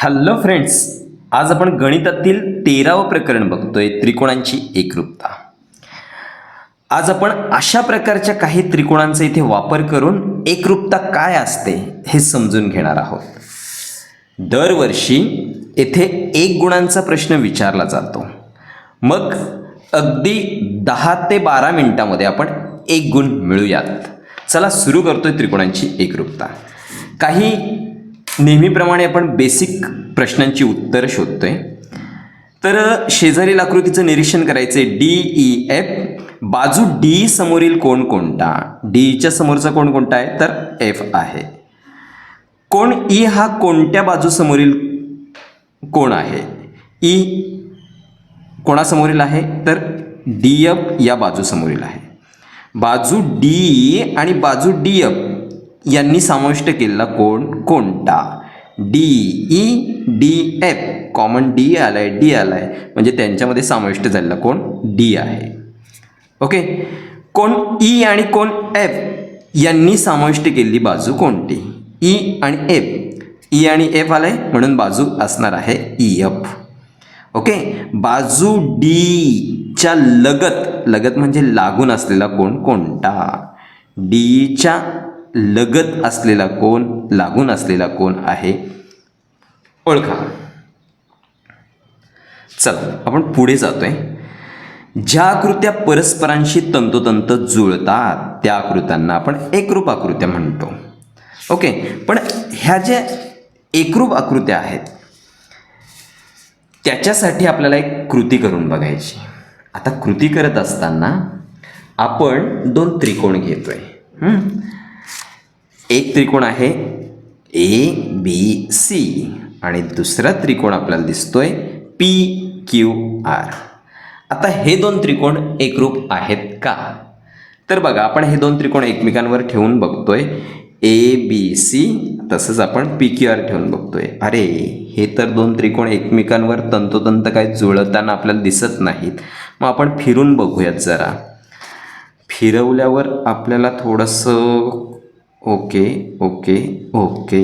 Hello friends आज आपण गणितातील तेरावं प्रकरण बघतोय त्रिकोणांची एकरूपता. आज आपण अशा प्रकारच्या काही त्रिकोणांचा इथे वापर करून एकरूपता काय असते हे समजून घेणार आहोत. दरवर्षी येथे एक गुणांचा प्रश्न विचारला जातो. मग अगदी दहा ते बारा मिनिटामध्ये आपण एक गुण मिळूयात. चला सुरू करतोय त्रिकोणांची एकरूपता. काही नेहमीप्रमाणे आपण बेसिक प्रश्नांची उत्तरं शोधतोय. तर शेजारील आकृतीचं निरीक्षण करायचे डी ई एफ बाजू डी समोरील कोण कोणता? डीच्या समोरचा कोण कोणता आहे? तर एफ आहे. कोण ई हा कोणत्या बाजूसमोरील कोण आहे? ई कोणासमोरील आहे? तर डी एफ या बाजूसमोरील आहे. बाजू डी आणि बाजू डी एफ यांनी समाविष्ट केलेला कोण? कोणता? D E D F. Common D आलाय डी आलाय. म्हणजे त्यांच्यामध्ये समाविष्ट झालेला कोण? डी आहे. ओके कोण ई आणि कोण एफ यांनी समाविष्ट केलेली बाजू कोणती? ई आणि एफ ई e आणि एफ आलाय म्हणून बाजू असणार आहे ई एफ ओके बाजू डीच्या लगत लगत म्हणजे लागून असलेला कोण? कोणता? डीच्या लगत असलेला कोण लागून असलेला कोण आहे? ओळखा. चला आपण पुढे जातोय. ज्या आकृत्या परस्परांशी तंतोतंत जुळतात त्या आकृत्यांना आपण एकरूप आकृत्या म्हणतो. ओके पण ह्या ज्या एकरूप आकृत्या आहेत त्याच्यासाठी आपल्याला एक कृती करून बघायची. आता कृती करत असताना आपण दोन त्रिकोण घेतोय. एक त्रिकोण आहे ए बी सी आणि दुसरा त्रिकोण आपल्याला दिसतोय पी क्यू आर आता हे दोन त्रिकोण एकरूप आहेत का? तर बघा आपण हे दोन त्रिकोण एकमेकांवर ठेवून बघतोय. ए बी सी तसंच आपण पी क्यू आर ठेवून बघतोय. अरे हे तर दोन त्रिकोण एकमेकांवर तंतोतंत काय जुळताना आपल्याला दिसत नाहीत. मग आपण फिरून बघूयात जरा. फिरवल्यावर आपल्याला थोडंसं ओके ओके ओके.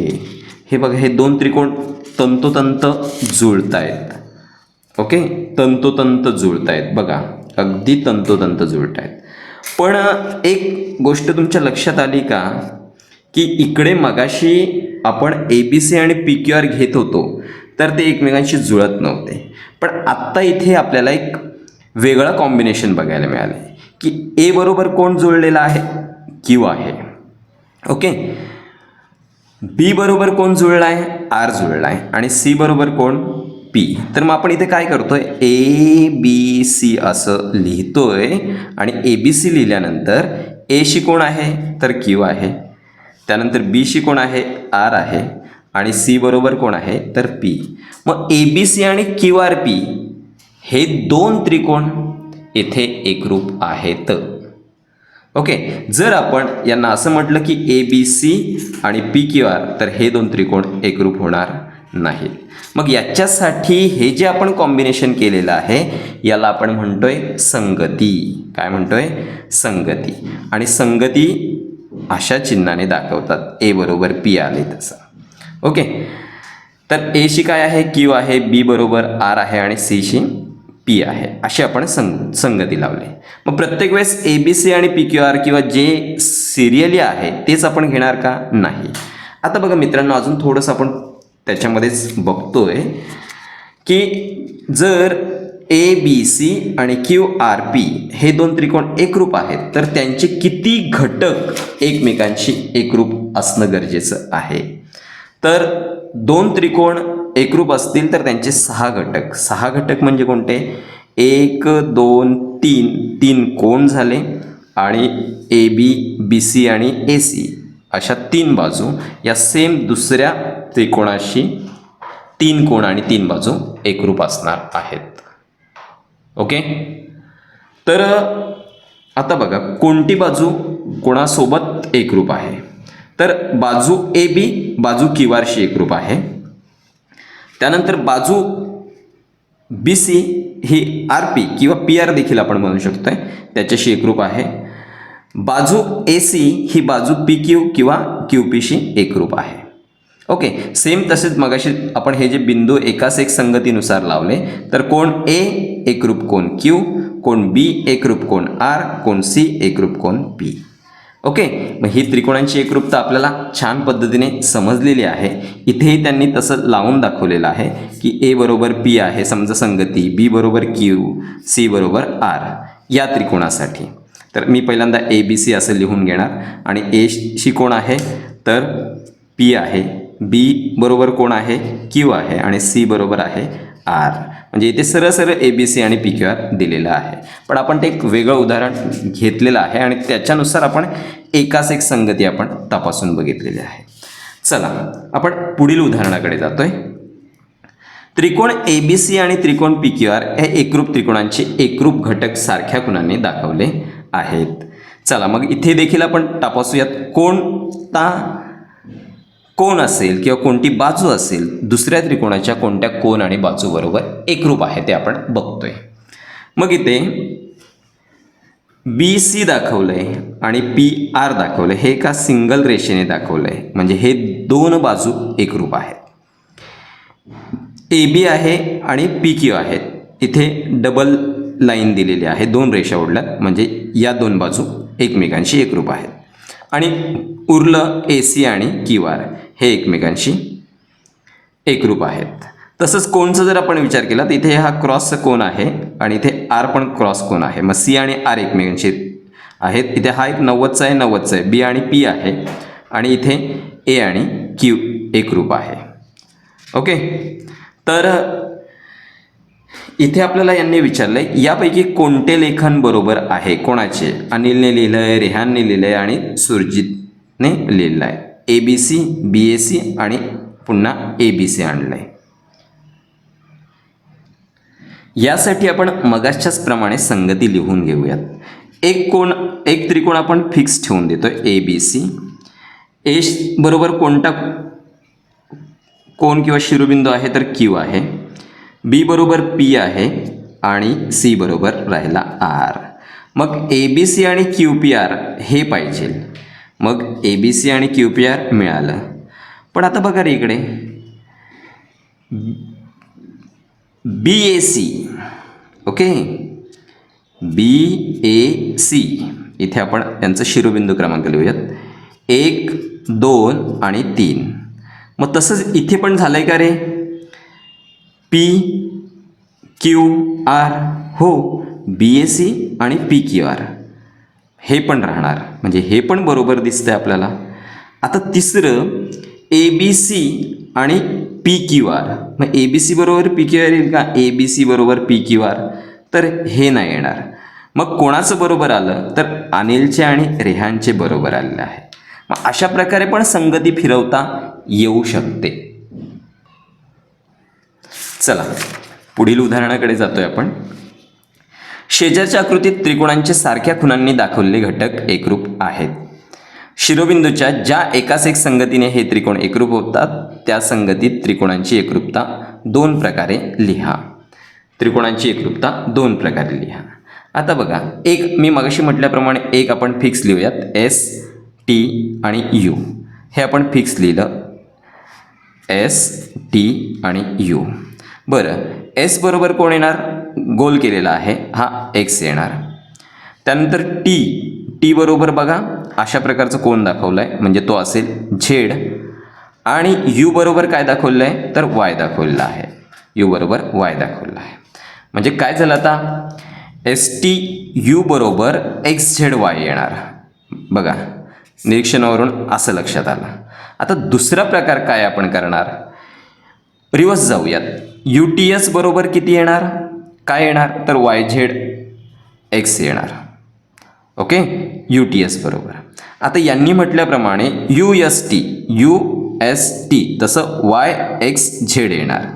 हे बघा हे दोन त्रिकोण तंतोतंत जुळत आहेत ओके? तंतोतंत जुळत आहेत बघा अगदी तंतोतंत जुळत आहेत पण एक गोष्ट तुमच्या लक्षात आली का? की इकडे मगाशी आपण ए बी सी आणि पी क्यू आर घेत होतो तर ते एकमेकांशी जुळत नव्हते. पण आत्ता इथे आपल्याला एक वेगळं कॉम्बिनेशन बघायला मिळालं की ए बरोबर कोण जुळलेला आहे? क्यू आहे. ओके? बी बरोबर कोण जुळला आहे आर जुळला आहे आणि सी बरोबर कोण? पी तर मग आपण इथे काय करतोय? ए बी सी असं लिहितोय. आणि ए बी सी लिहिल्यानंतर एशी कोण आहे? तर क्यू आहे. त्यानंतर बीशी कोण आहे? आर आहे. आणि सी बरोबर कोण आहे? तर पी मग ए बी सी आणि क्यू आर पी हे दोन त्रिकोण येथे एकरूप आहेत. ओके जर आपण यांना असं म्हटलं की ए बी सी आणि पी क्यू आर तर हे दोन त्रिकोण एकरूप होणार नाहीत. मग याच्यासाठी हे जे आपण कॉम्बिनेशन केलेलं आहे याला आपण म्हणतोय संगती. काय म्हणतोय? संगती. आणि संगती अशा चिन्हाने दाखवतात. ए बरोबर पी आले तसं. ओके तर एशी काय आहे? क्यू आहे. बी बरोबर आर आहे आणि सीशी पी आहे अशी आपण संग संगती लावली. मग प्रत्येक वेळेस ए बी सी आणि पी क्यू आर किंवा जे सिरियली आहे तेच आपण घेणार का? नाही. आता बघा मित्रांनो अजून थोडंसं आपण त्याच्यामध्येच बघतोय की जर ए बी सी आणि क्यू आर पी हे दोन त्रिकोण एकरूप आहेत तर त्यांचे किती घटक एकमेकांशी एकरूप असणं गरजेचं आहे? तर दोन त्रिकोण एकरूप असतील तर त्यांचे सहा घटक. सहा घटक म्हणजे कोणते? एक दोन तीन. तीन कोण झाले? आणि ए बी बी सी आणि ए सी अशा तीन बाजू. या सेम दुसऱ्या त्रिकोणाशी तीन कोण आणि तीन बाजू एकरूप असणार आहेत. ओके तर आता बघा कोणती बाजू कोणासोबत एकरूप आहे? तर बाजू ए बी बाजू किवारशी एकरूप आहे. त्यानंतर बाजू बी सी ही आर पी किंवा पी आर देखील आपण म्हणू शकतो आहे त्याच्याशी एकरूप आहे. बाजू ए सी ही बाजू पी क्यू किंवा क्यू पीशी एकरूप आहे. ओके सेम तसेच मगाशी आपण हे जे बिंदू एकाच एक संगतीनुसार लावले तर कोण ए एकरूप कोण क्यू कोण बी एकरूप कोण आर कोण सी एकरूप कोण पी ओके? मग ही त्रिकोणांची एकरूपता आपल्याला छान पद्धतीने समजलेली आहे. इथेही त्यांनी तसं लावून दाखवलेलं आहे की ए बरोबर पी आहे समजा संगती बी बरोबर क्यू सी बरोबर आर या त्रिकोणासाठी. तर मी पहिल्यांदा ए बी सी असं लिहून घेणार. आणि ए शी कोण आहे? तर पी आहे. बी बरोबर कोण आहे? क्यू आहे. आणि सी बरोबर आहे. आर म्हणजे इथे सरळ सरळ ए बी सी आणि पी क्यू आर दिलेलं आहे. पण आपण ते एक वेगळं उदाहरण घेतलेलं आहे आणि त्याच्यानुसार आपण एकाच एक संगती आपण तपासून बघितलेली आहे. चला आपण पुढील उदाहरणाकडे जातोय. त्रिकोण ए बी सी आणि त्रिकोण पी क्यू आर हे एकरूप त्रिकोणांचे एकरूप घटक सारख्या गुणांनी दाखवले आहेत. चला मग इथे देखील आपण तपासूयात. कोणता कोण असेल किंवा कोणती बाजू असेल दुसऱ्या त्रिकोणाच्या कोणत्या कोण आणि बाजूबरोबर एकरूप आहे ते आपण बघतोय. मग इथे बी सी दाखवलंय आणि पी आर दाखवलंय. हे एका सिंगल रेषेने दाखवलंय. म्हणजे हे दोन बाजू एकरूप आहेत. ए बी आहे आणि पी क्यू आहेत. इथे डबल लाईन दिलेली आहे. दोन रेषा ओढल्यात. म्हणजे या दोन बाजू एकमेकांशी एकरूप आहेत. आणि उरलं ए सी आणि क्यू आर हे एकमेकांशी एकरूप आहेत. तसंच कोणचा जर आपण विचार केला तर इथे हा क्रॉस कोण आहे आणि इथे आर पण क्रॉस कोण आहे. मग सी आणि आर एकमेकांशी आहेत. इथे हा एक नव्वदचा आहे नव्वदचा आहे. बी आणि पी आहे आणि इथे ए आणि क्यू एकरूप आहे. ओके? तर इथे आपल्याला यांनी विचारलं आहे यापैकी कोणते लेखन बरोबर आहे? कोणाचे? अनिलने लिहिलं आहे रेहानने लिहिलं आहे आणि सुरजितने लिहिलं आहे ए B C B A C आणि पुन्हा ए बी सी आणलं आहे यासाठी आपण मगाच्याच प्रमाणे संगती लिहून घेऊयात. एक कोण एक त्रिकोण आपण फिक्स ठेवून देतो ए बी सी ए बरोबर कोणता कोण किंवा शिरोबिंदू आहे तर क्यू आहे. बी बरोबर पी आहे आणि सी बरोबर राहिला आर. मग ए बी सी आणि क्यू पी आर हे पाहिजे. मग ए बी सी आणि क्यू पी आर मिळालं. पण आता बघा रे इकडे. B A C okay? B A C इथे आपण यांचं शिरोबिंदू क्रमांक लिहूयात. एक दोन आणि तीन. मग तसंच इथे पण झालं आहे का रे? पी क्यू आर हो बी ए सी आणि पी क्यू आर हे पण राहणार. म्हणजे हे पण बरोबर दिसतंय आपल्याला. आता तिसरं ए बी सी आणि पी क्यू आर मग ए बी सी बरोबर पी क्यू आर येईल का? ए बी सी बरोबर पी क्यू आर तर हे नाही येणार. मग कोणाचं बरोबर आलं? तर अनिलचे आणि रेहानचे बरोबर आलेलं आहे. मग अशा प्रकारे पण संगती फिरवता येऊ शकते. चला पुढील उदाहरणाकडे जातोय आपण. शेजारच्या आकृतीत त्रिकोणांचे सारख्या खुणांनी दाखवलेले घटक एकरूप आहेत. शिरोबिंदूच्या ज्या एकाच एक संगतीने हे त्रिकोण एकरूप होतात त्या संगतीत त्रिकोणांची एकरूपता दोन प्रकारे लिहा. त्रिकोणांची एकरूपता दोन प्रकारे लिहा. आता बघा एक मी मगाशी म्हटल्याप्रमाणे एक आपण फिक्स लिहूयात एस टी आणि यू. हे आपण फिक्स लिहिलं. एस टी आणि यू. बरं एस बरोबर कोण येणार? गोल केलेला आहे हा एक्स येणार. त्यानंतर टी टी बरोबर बघा अशा प्रकारचं कोण दाखवलं आहे म्हणजे तो असेल झेड. आणि यू बरोबर काय दाखवलं आहे तर वाय दाखवलेलं आहे. यू बरोबर वाय दाखवलं आहे. म्हणजे काय झालं आता? एस टी यू बरोबर एक्स झेड वाय येणार. बघा निरीक्षणावरून असं लक्षात आलं. आता दुसरा प्रकार काय आपण करणार? रिवर्स जाऊयात. यू टी एस बरोबर किती येणार? काय येणार? तर वाय झेड एक्स येणार. ओके यू टी एस बरोबर. आता यांनी म्हटल्याप्रमाणे U S T U S T तसं वाय एक्स झेड येणार.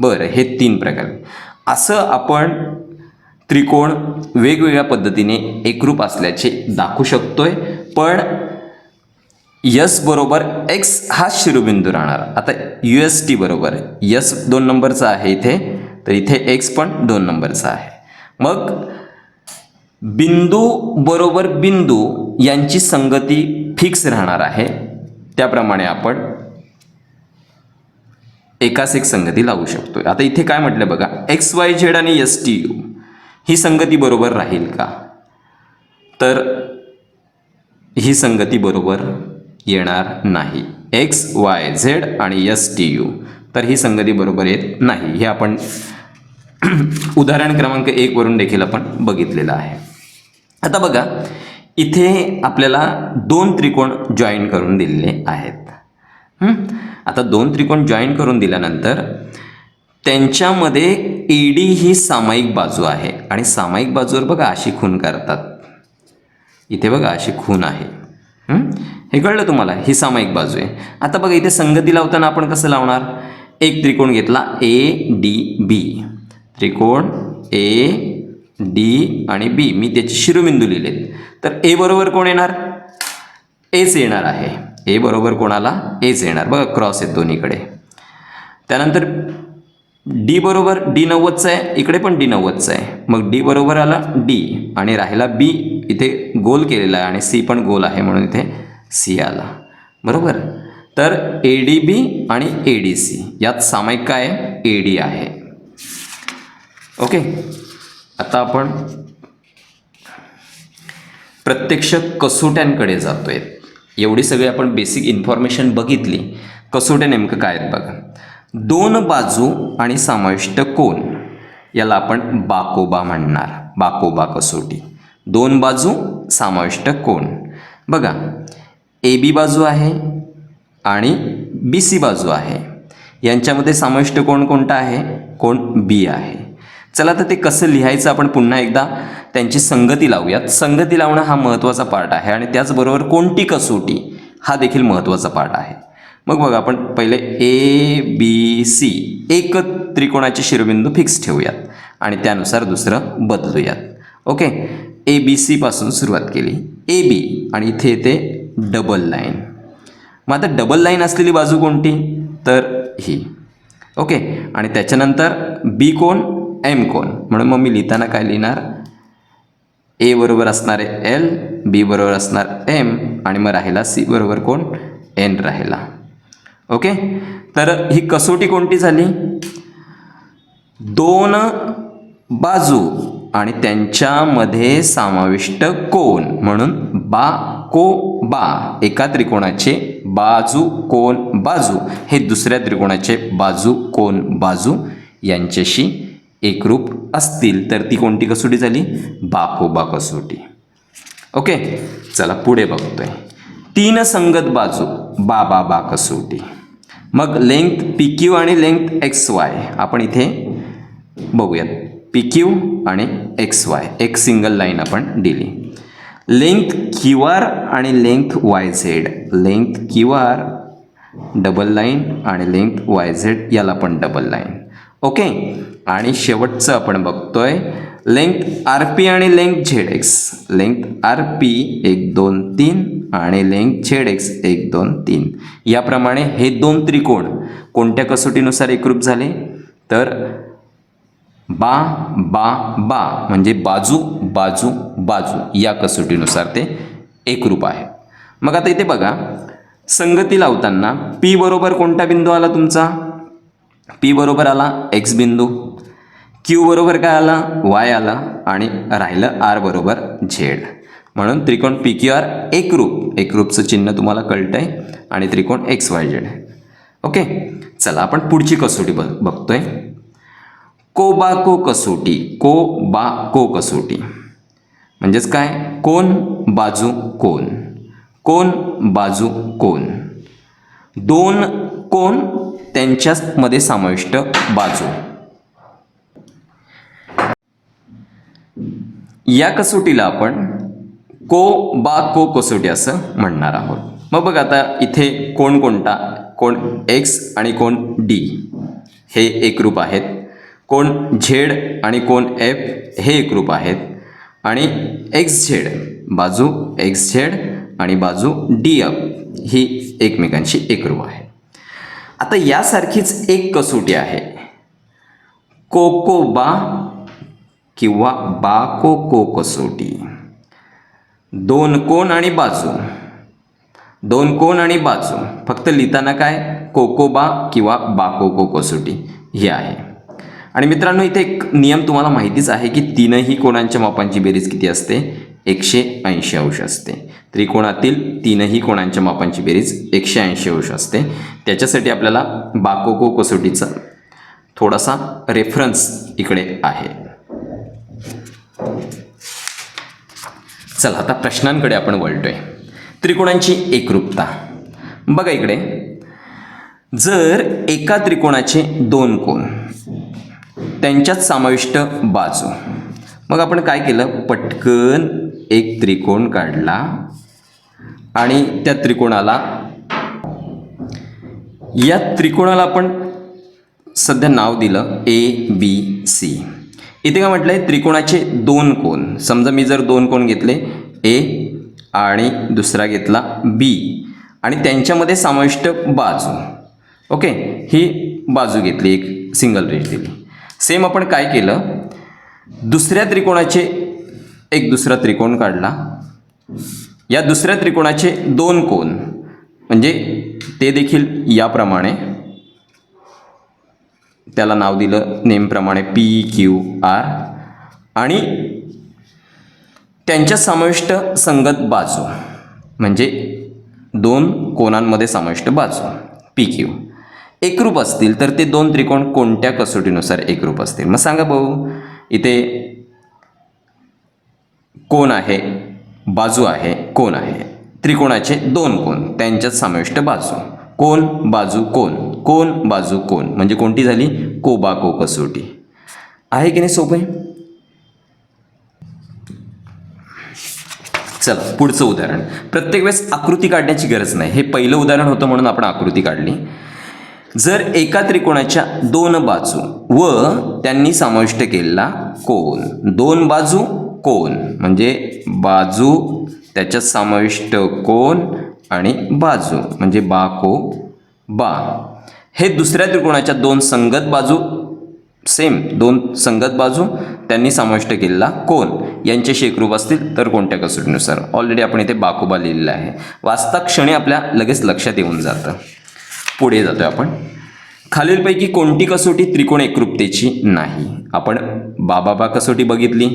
बरं हे तीन प्रकार. असं आपण त्रिकोण वेगवेगळ्या पद्धतीने एकरूप असल्याचे दाखवू शकतोय. पण यस बरोबर एक्स हा शिरोबिंदू राहणार. आता यू एस टी बरोबर. यस दोन नंबरचा आहे इथे. तर इथे एक्स पण दोन नंबरचा आहे. मग बिंदू बरोबर बिंदू यांची संगती फिक्स राहणार आहे. त्याप्रमाणे आपण एकाच एक संगती लावू शकतो आता इथे काय म्हटलं बघा एक्स वाय झेड आणि एस टी यू ही संगती बरोबर राहील का? तर ही संगती बरोबर येणार नाही. एक्स वाय झेड आणि एस टी यू तर ही संगती बरोबर येत नाही. हे आपण उदाहरण क्रमांक एक वरून देखील आपण बघितलेलं आहे. आता बघा इथे आपल्याला दोन त्रिकोण जॉईन करून दिलेले आहेत. आता दोन त्रिकोण जॉईन करून दिल्यानंतर त्यांच्यामध्ये ए डी ही सामायिक बाजू आहे. आणि सामायिक बाजूवर बघा अशी खून करतात. इथे बघा अशी खून आहे. हे? कळलं तुम्हाला? ही सामायिक बाजू आहे. आता बघा इथे संगती लावताना आपण कसं लावणार? एक त्रिकोण घेतला ए डी बी त्रिकोण ए डी आणि बी मी त्याचे शिरोबिंदू लिहिलेत. तर ए बरोबर कोण येणार? एच येणार आहे. ए बरोबर कोणाला? एच येणार. बघा क्रॉस आहेत दोन्हीकडे. त्यानंतर डी बरोबर डी नव्वदचं आहे. इकडे पण डी नव्वदचं आहे. मग डी बरोबर आला डी आणि राहिला बी इथे गोल केलेला आहे आणि सी पण गोल आहे म्हणून इथे सी आला. बरोबर? तर ए डी बी आणि ए डी सी यात सामायिक काय ए डी आहे. ओके? आता आपण प्रत्यक्ष कसोट्यांकडे जातोय. एवढी सगळी आपण बेसिक इन्फॉर्मेशन बघितली. कसोट्या नेमकं काय आहेत बघा. दोन बाजू आणि समाविष्ट कोण याला आपण बाकोबा म्हणणार. बाकोबा कसोटी. दोन बाजू समाविष्ट कोण बघा. ए बी बाजू आहे आणि बी सी बाजू आहे. यांच्यामध्ये समाविष्ट कोण कोणता आहे? कोण बी आहे. चला तर ते कसं लिहायचं आपण पुन्हा एकदा? त्यांची संगती लावूयात. संगती लावणं हा महत्त्वाचा पार्ट आहे आणि त्याचबरोबर कोणती कसोटी हा देखील महत्त्वाचा पार्ट आहे. मग बघा आपण पहिले ए बी सी एक त्रिकोणाचे शिरोबिंदू फिक्स ठेवूयात आणि त्यानुसार दुसरं बदलूयात. ओके? ए बी सीपासून सुरुवात केली. ए बी आणि इथे येते डबल लाईन मग आता डबल लाईन असलेली बाजू कोणती? तर ही. ओके? आणि त्याच्यानंतर बी कोण? एम कोन म्हणून मग मी लिहिताना काय लिहिणार? ए बरोबर असणारे एल बी बरोबर असणार एम आणि मग राहिला सी बरोबर कोण? एन राहिला. ओके तर ही कसोटी कोणती झाली? दोन बाजू आणि त्यांच्यामध्ये समाविष्ट कोण म्हणून बा को बा. एका त्रिकोणाचे बाजू कोण बाजू. हे दुसऱ्या त्रिकोणाचे बाजू कोण बाजू यांच्याशी एकरूप असतील तर ती कोणती कसोटी झाली? बाकोबा कसोटी. ओके? चला पुढे बघतोय. तीन संगत बाजू बा बा कसोटी. मग लेंथ पी क्यू आणि लेंथ एक्स वाय. आपण इथे बघूयात. पी क्यू आणि एक्स वाय. एक सिंगल लाईन आपण दिली. लेंथ क्यू आर आणि length Y Z. Length Q R double line आणि लेंथ वाय झेड याला पण डबल लाईन. ओके? आणि शेवटचं आपण बघतोय. लेंथ आर पी आणि length Z X length R P एक दोन तीन आणि लेंथ झेड एक्स एक दोन तीन. याप्रमाणे हे दोन त्रिकोण कोणत्या कसोटीनुसार एकरूप झाले? तर बा बा बा म्हणजे बाजू बाजू बाजू या कसोटीनुसार ते एकरूप आहे. मग आता इथे बघा. संगती लावताना पी बरोबर कोणता बिंदू आला तुमचा? पी बरोबर आला एक्स बिंदू. क्यू बरोबर काय आला? वाय आला आणि राहिलं आर बरोबर झेड म्हणून त्रिकोण पी क्यू आर एकरूप एकरूपचं चिन्ह तुम्हाला कळतंय आणि त्रिकोण एक्स वाय झेड ओके चला आपण पुढची कसोटी बघ बघतोय. को बा को कसोटी. को बा को कसोटी. म्हणजेच काय? कोण बाजू कोण? कोण बाजू कोण? दोन कोण त्यांच्यामध्ये समाविष्ट बाजू. या कसोटीला आपण को बा को कसोटी असं म्हणणार आहोत. मग बघ आता इथे कोण कोणता कोण एक्स आणि कोण डी हे एकरूप आहेत. कोण झेड आणि कोण एफ हे एकरूप आहेत. आणि एक्स झेड बाजू एक्स झेड आणि बाजू डी एफ ही एकमेकांशी एकरूप आहे. आता यासारखीच एक कसोटी आहे. कोकोबा किंवा बाको को कसोटी. दोन कोण आणि बाजू. दोन कोण आणि बाजू. फक्त लिहिताना काय? कोकोबा किंवा बाकोको कसोटी. ही आहे. आणि मित्रांनो इथे एक नियम तुम्हाला माहितीच आहे की तीनही कोणांच्या मापांची बेरीज किती असते? एकशे ऐंशी अंश असते. त्रिकोणातील तीनही कोणांच्या मापांची बेरीज एकशे ऐंशी अंश असते. त्याच्यासाठी आपल्याला बाकोको कसोटीचा थोडासा रेफरन्स इकडे आहे. चला आता प्रश्नांकडे आपण वळतोय. त्रिकोणांची एकरूपता. बघा इकडे. जर एका त्रिकोणाचे दोन कोण त्यांच्यात समाविष्ट बाजू मग आपण काय केलं? पटकन एक त्रिकोण काढला आणि त्या त्रिकोणाला या त्रिकोणाला आपण सध्या नाव दिलं ए बी सी. इथे काय म्हटलं आहे त्रिकोणाचे दोन कोण समजा मी जर दोन कोण घेतले ए आणि दुसरा घेतला बी. आणि त्यांच्यामध्ये समाविष्ट बाजू. ओके? ही बाजू घेतली एक सिंगल रेष दिली. सेम आपण काय केलं? दुसऱ्या त्रिकोणाचे एक दुसरा त्रिकोण काढला. या दुसऱ्या त्रिकोणाचे दोन कोण म्हणजे ते देखील याप्रमाणे त्याला नाव दिलं नेमप्रमाणे पी क्यू आर. आणि त्यांच्या समाविष्ट संगत बाजू म्हणजे दोन कोणांमध्ये समाविष्ट बाजू पी क्यू. एकरूप असतील तर ते दोन त्रिकोण कोणत्या कसोटीनुसार एकरूप असतील? मग सांगा भाऊ इथे कोण आहे बाजू आहे कोण आहे? त्रिकोणाचे दोन कोण त्यांच्यात समाविष्ट बाजू. कोण बाजू कोण? कोण बाजू कोण? म्हणजे कोणती झाली? कोबाको कसोटी आहे की नाही सोपे चला पुढचं उदाहरण. प्रत्येक वेळेस आकृती काढण्याची गरज नाही. हे पहिलं उदाहरण होतं म्हणून आपण आकृती काढली. जर एका त्रिकोणाच्या दोन बाजू व त्यांनी समाविष्ट केलेला कोण दोन बाजू कोण म्हणजे बाजू त्याच्यात समाविष्ट कोण आणि बाजू म्हणजे बा को बा. हे दुसऱ्या त्रिकोणाच्या दोन संगत बाजू सेम दोन संगत बाजू त्यांनी समाविष्ट केलेला कोण यांच्याशी एकरूप असतील तर कोणत्या कसोटीनुसार? ऑलरेडी आपण इथे बाकोबा लिहिलेला आहे. वाचता क्षणी आपल्या लगेच लक्षात येऊन जातं. पुढे जातोय आपण. खालीलपैकी कोणती कसोटी त्रिकोण एकरूपतेची नाही? आपण बाबाबा कसोटी बघितली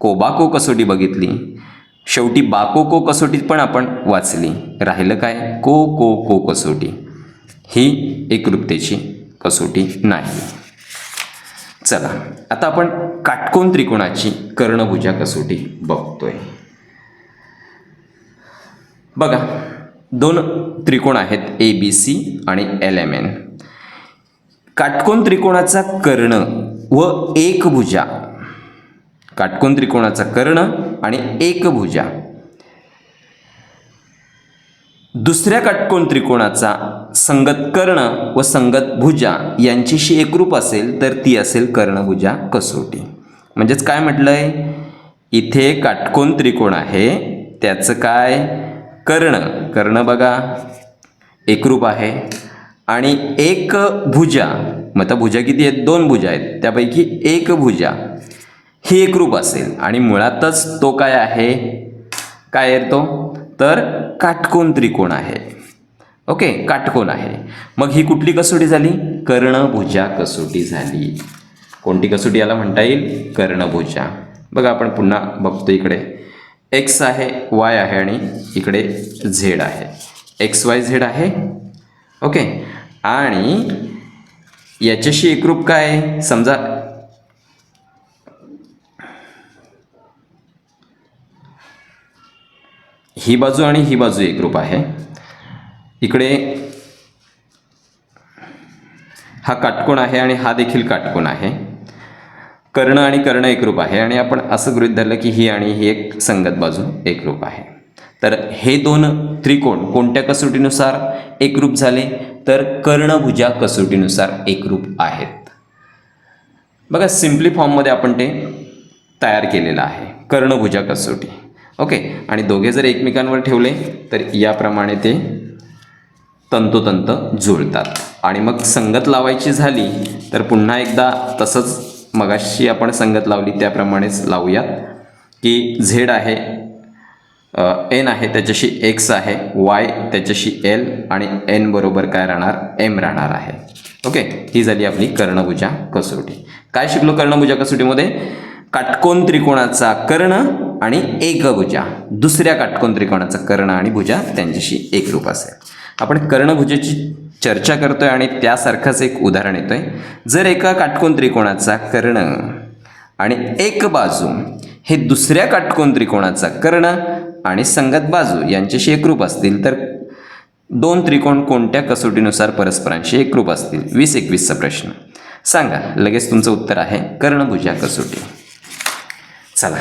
कोबाको कसोटी बघितली शेवटी बाको को कसोटीत पण आपण वाचली. राहिलं काय? को को को कसोटी. ही एकरूपतेची कसोटी नाही. चला आता आपण काटकोन त्रिकोणाची कर्णभुजा कसोटी बघतोय. बघा दोन त्रिकोण आहेत ए बी सी आणि एल एम एन काटकोन त्रिकोणाचा कर्ण व एक भुजा काटकोन त्रिकोणाचा कर्ण आणि एक भुजा दुसऱ्या काटकोन त्रिकोणाचा संगत कर्ण व संगत भुजा यांच्याशी एकरूप असेल तर ती असेल कर्णभुजा कसोटी. म्हणजेच काय म्हटलं आहे इथे काटकोन त्रिकोण आहे त्याचं काय? कर्ण. कर्ण बघा एकरूप आहे. आणि एक भुजा मग आता भुजा किती आहेत? दोन भुजा आहेत. त्यापैकी एक भुजा ही एकरूप असेल. आणि मुळातच तो काय आहे? काय येतो तो? तर काटकोन त्रिकोण आहे. ओके काटकोन आहे. मग ही कुठली कसोटी झाली? कर्णभुजा कसोटी झाली. कोणती कसोटी याला म्हणता येईल? कर्णभुजा. बघा आपण पुन्हा बघतो इकडे. एक्स आहे वाय आहे आणि इकडे झेड आहे. एक्स वाय झेड आहे? ओके. आणि याच्याशी एकरूप काय समजा ही बाजू आणि ही बाजू एकरूप आहे. इकडे हा काटकोण आहे आणि हा देखील काटकोण आहे. कर्ण आणि कर्ण एकरूप आहे आणि आपण असं गृहीत धरलं की ही आणि ही एक संगत बाजू एकरूप आहे. तर हे दोन त्रिकोण कोणत्या कसोटीनुसार एकरूप झाले? तर कर्णभुजा कसोटीनुसार एकरूप आहेत. बघा सिम्पली फॉर्ममध्ये आपण ते तयार केलेलं आहे. कर्णभुजा कसोटी. ओके आणि दोघे जर एकमेकांवर ठेवले तर याप्रमाणे ते तंतोतंत जुळतात. आणि मग संगत लावायची झाली तर पुन्हा एकदा तसंच मगाशी आपण संगत लावली त्याप्रमाणेच लावूयात. की झेड आहे एन आहे त्याच्याशी एक्स आहे वाय त्याच्याशी एल आणि एन बरोबर काय राहणार? एम राहणार आहे. ओके ही झाली आपली कर्णभुजा कसोटी. काय शिकलो कर्णभुजा कसोटीमध्ये? काटकोन त्रिकोणाचा कर्ण आणि एकभुजा दुसऱ्या काटकोन त्रिकोणाचा कर्ण आणि भुजा त्यांच्याशी एकरूप असेल. आपण कर्णभुजेची चर्चा करतोय आणि त्यासारखंच एक उदाहरण येतोय. जर एका काटकोन त्रिकोणाचा कर्ण आणि एक बाजू हे दुसऱ्या काटकोन त्रिकोणाचा कर्ण आणि संगत बाजू यांच्याशी एकरूप असतील तर दोन त्रिकोण कोणत्या कसोटीनुसार परस्परांशी एकरूप असतील? वीस एकवीसचा प्रश्न. सांगा लगेच तुमचं उत्तर आहे कर्णभुजा कसोटी. चला.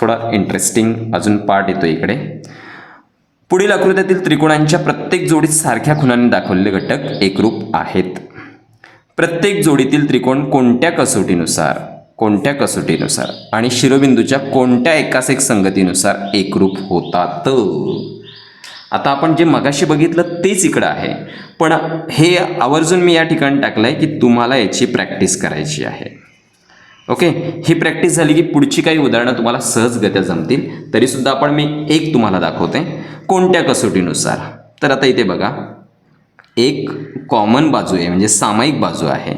थोडा इंटरेस्टिंग अजून पार्ट येतो इकडे. पुढील आकृत्यातील त्रिकोणांच्या प्रत्येक जोडीत सारख्या खुणांनी दाखवलेले घटक एकरूप आहेत. प्रत्येक जोडीतील त्रिकोण कोणत्या कसोटीनुसार कोणत्या कसोटीनुसार आणि शिरोबिंदूच्या कोणत्या एकास एक संगतीनुसार एकरूप होतात? आता आपण जे मगाशी बघितलं तेच इकडं आहे. पण हे आवर्जून मी या ठिकाणी टाकलं आहे की तुम्हाला याची प्रॅक्टिस करायची आहे. ओके ही प्रॅक्टिस झाली की पुढची काही उदाहरणं तुम्हाला सहजगत्या जमतील. तरीसुद्धा आपण मी एक तुम्हाला दाखवते. कोणत्या कसोटीनुसार? तर आता इथे बघा. एक कॉमन बाजू आहे म्हणजे सामायिक बाजू आहे.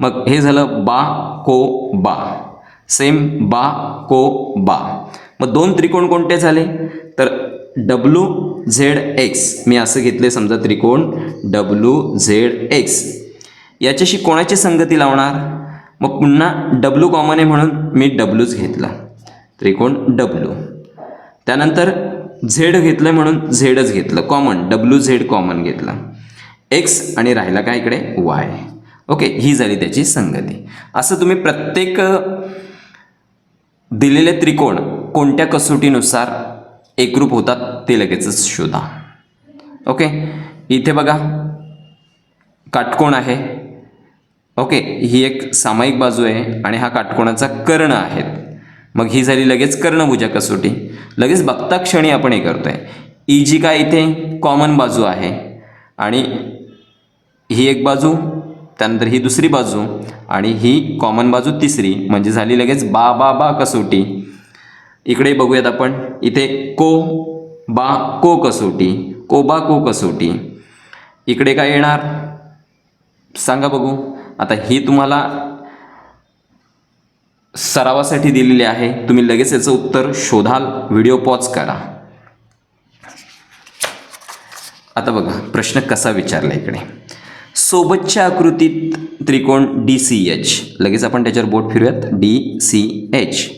मग हे झालं बा को बा. सेम बा को बा. मग दोन त्रिकोण कोणते झाले? तर डब्ल्यू झेड एक्स मी असं घेतले समजा त्रिकोण डब्ल्यू झेड एक्स याच्याशी कोणाची संगती लावणार? मग पुन्हा डब्ल्यू कॉमन आहे म्हणून मी डब्ल्यूच घेतला. त्रिकोण डब्ल्यू त्यानंतर झेड घेतलं म्हणून झेडच घेतलं. कॉमन डब्ल्यू झेड कॉमन घेतलं. एक्स आणि राहिला काय इकडे? वाय ओके ही झाली त्याची संगती. असं तुम्ही प्रत्येक दिलेले त्रिकोण कोणत्या कसोटीनुसार एकरूप होतात ते लगेचच शोधा. ओके इथे बघा. काटकोण आहे. ओके ही एक सामायिक बाजू आहे आणि हा काटकोणाचा कर्ण आहेत मग ही झाली लगेच कर्णभुजा कसोटी. लगेच बघता क्षणी आपण हे करतोय. ई जी काय इथे? कॉमन बाजू आहे. आणि ही एक बाजू त्यानंतर ही दुसरी बाजू आणि ही कॉमन बाजू तिसरी. म्हणजे झाली लगेच बा बा बा कसोटी. इकडे बघूयात आपण. इथे को बा को कसोटी. को बा को कसोटी. इकडे काय येणार? सांगा बघू. आता ही तुम्हाला सरावासाठी दिलेली आहे. तुम्ही लगेच याचं उत्तर शोधाल. व्हिडिओ पॉज करा. आता बघा प्रश्न कसा विचारला इकडे. सोबतच्या आकृतीत त्रिकोण डी सी एच लगेच आपण त्याच्यावर बोट फिरूयात. डी सी एच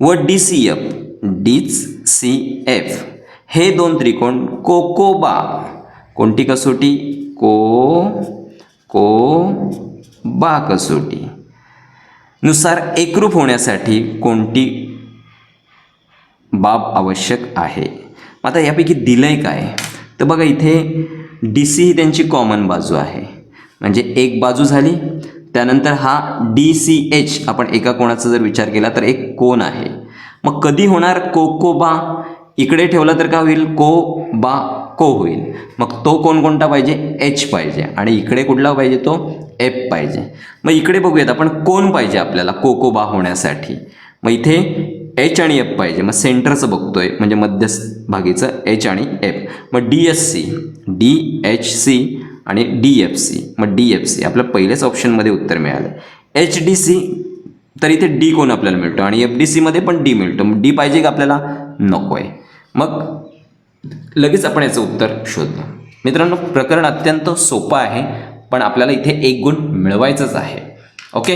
व डी सी एफ डीच सी एफ हे दोन त्रिकोण कोकोबा कोणती कसोटी? को को बा कसोटी नुसार एकरूप होण्यासाठी कोणती बाब आवश्यक आहे? मग आता यापैकी दिलं आहे काय? तर बघा इथे डी सी ही त्यांची कॉमन बाजू आहे. म्हणजे एक बाजू झाली त्यानंतर हा डी सी एच आपण एका कोणाचा जर विचार केला तर एक कोण आहे. मग कधी होणार को को बा? इकडे ठेवला तर काय होईल? को बा को होईल. मग तो कोण कोणता पाहिजे? एच पाहिजे. आणि इकडे कुठला पाहिजे तो? एप पाहिजे. मग इकडे बघूयात आपण कोण पाहिजे आपल्याला कोकोबा होण्यासाठी. मग इथे एच आणि एफ पाहिजे. मग सेंटरचं बघतोय. म्हणजे मध्यभागीचं एच आणि एफ मग D S C D H C आणि डी एफ सी मग डी एफ सी आपल्या पहिल्याच ऑप्शनमध्ये उत्तर मिळालं एच डी सी तर इथे डी कोण आपल्याला मिळतो? आणि एफ डी सीमध्ये पण डी मिळतो. मग डी पाहिजे का आपल्याला? नको आहे मग लगेच आपण याचं उत्तर शोधलं मित्रांनो प्रकरण अत्यंत सोपं आहे. पण आपल्याला इथे एक गुण मिळवायचंच आहे. ओके